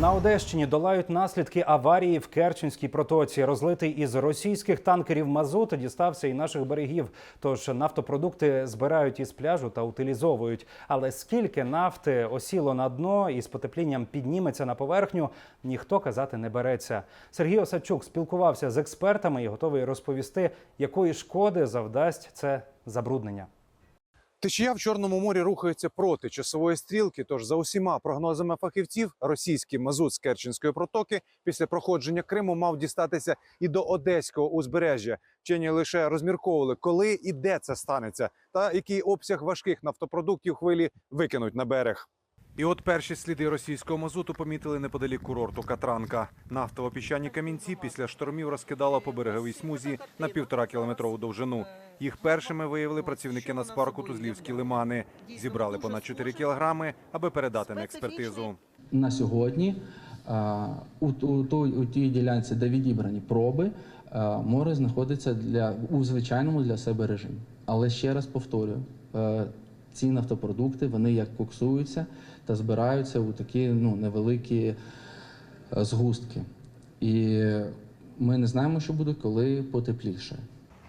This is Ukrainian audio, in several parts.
На Одещині долають наслідки аварії в Керченській протоці. Розлитий із російських танкерів мазут дістався і наших берегів. Тож нафтопродукти збирають із пляжу та утилізовують. Але скільки нафти осіло на дно і з потеплінням підніметься на поверхню, ніхто казати не береться. Сергій Осадчук спілкувався з експертами і готовий розповісти, якої шкоди завдасть це забруднення. Течія в Чорному морі рухається проти часової стрілки. Тож, за усіма прогнозами фахівців, російський мазут з Керченської протоки після проходження Криму мав дістатися і до одеського узбережжя. Вчені лише розмірковували, коли і де це станеться, та який обсяг важких нафтопродуктів хвилі викинуть на берег. І от перші сліди російського мазуту помітили неподалік курорту Катранка. Нафтово-піщані камінці після штормів розкидало по береговій смузі на півтора кілометрову довжину. Їх першими виявили працівники Нацпарку Тузлівські лимани. Зібрали понад 4 кілограми, аби передати на експертизу. на сьогодні у, у, тій ділянці, де відібрані проби, море знаходиться для у звичайному для себе режимі. Але ще раз повторюю, ці нафтопродукти вони як коксуються та збираються у такі ну, невеликі е, згустки. І ми не знаємо, що буде, коли потепліше.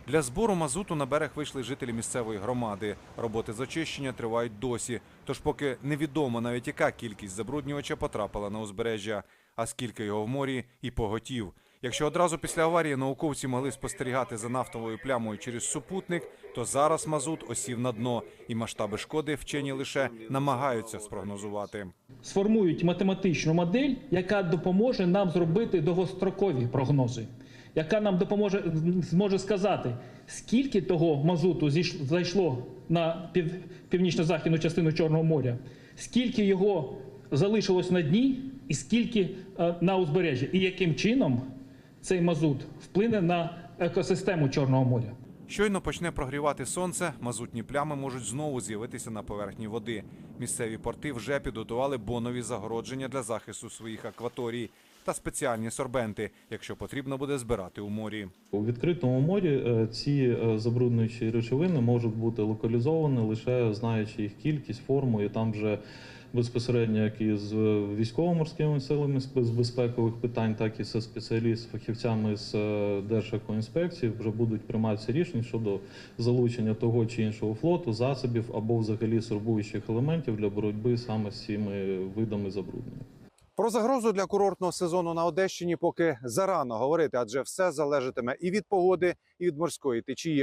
Для збору мазуту на берег вийшли жителі місцевої громади. Роботи з очищення тривають досі. Тож, поки невідомо навіть яка кількість забруднювача потрапила на узбережжя, а скільки його в морі і поготів. Якщо одразу після аварії науковці могли спостерігати за нафтовою плямою через супутник, то зараз мазут осів на дно, і масштаби шкоди вчені лише намагаються спрогнозувати. сформують математичну модель, яка допоможе нам зробити довгострокові прогнози, яка нам допоможе зможе сказати, скільки того мазуту зайшло на пів, північно-західну частину Чорного моря, скільки його залишилось на дні, і скільки е, на узбережжі, і яким чином цей мазут вплине на екосистему Чорного моря. Щойно почне прогрівати сонце, мазутні плями можуть знову з'явитися на поверхні води. Місцеві порти вже підготували бонові загородження для захисту своїх акваторій та спеціальні сорбенти, якщо потрібно буде збирати у морі. У відкритому морі е, ці е, забруднюючі речовини можуть бути локалізовані лише знаючи їх кількість, форму, і там вже безпосередньо як і з військово-морськими силами з безпекових питань, так і з спеціалістами, фахівцями з е, Держекоінспекції вже будуть прийматися рішення щодо залучення того чи іншого флоту, засобів або взагалі сорбуючих елементів для боротьби саме з цими видами забруднення. Про загрозу для курортного сезону на Одещині поки зарано говорити, адже все залежатиме і від погоди, і від морської течії.